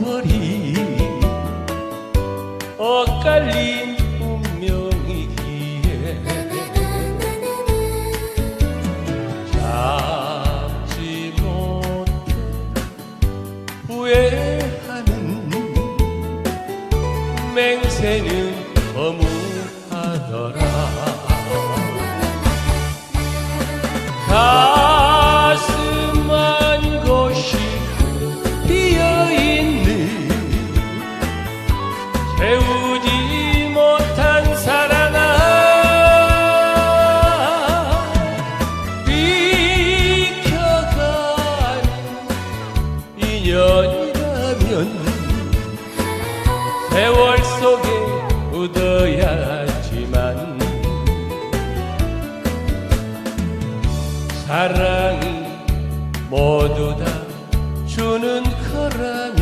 머리. 엇갈린 운명이기에 잡지 못해 후회하는 맹세는 허무하더라. 채우지 못한 사랑아. 비켜간 인연이라면 세월 속에 묻어야지만 사랑이 모두 다 주는 거라면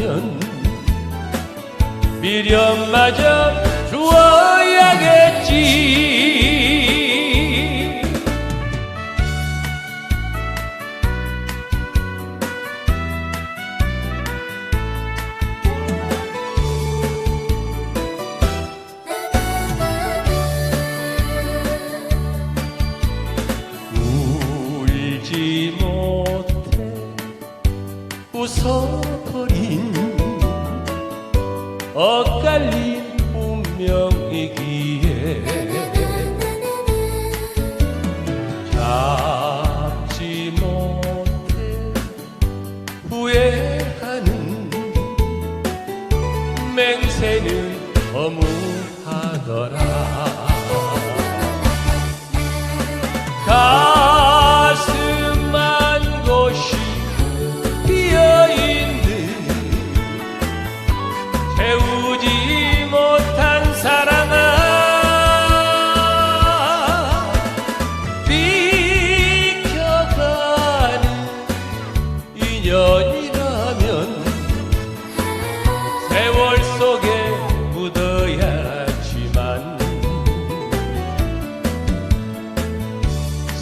미련마저 주어야겠지. 울지 못해 웃어버린 엇갈린 운명이기에 잡지 못해 후회하는 맹세는 허무하더라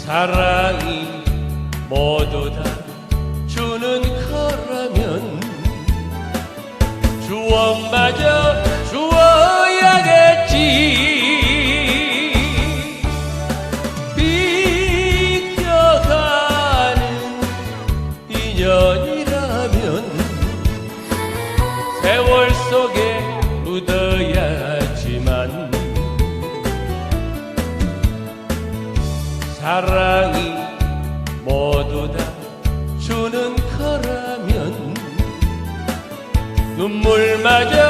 사랑이 모두 다 주는 거라면 주원마저 주어야겠지. 비켜가는 인연이라면 세월 속에 묻어야 사랑이 모두 다 주는 거라면 눈물마저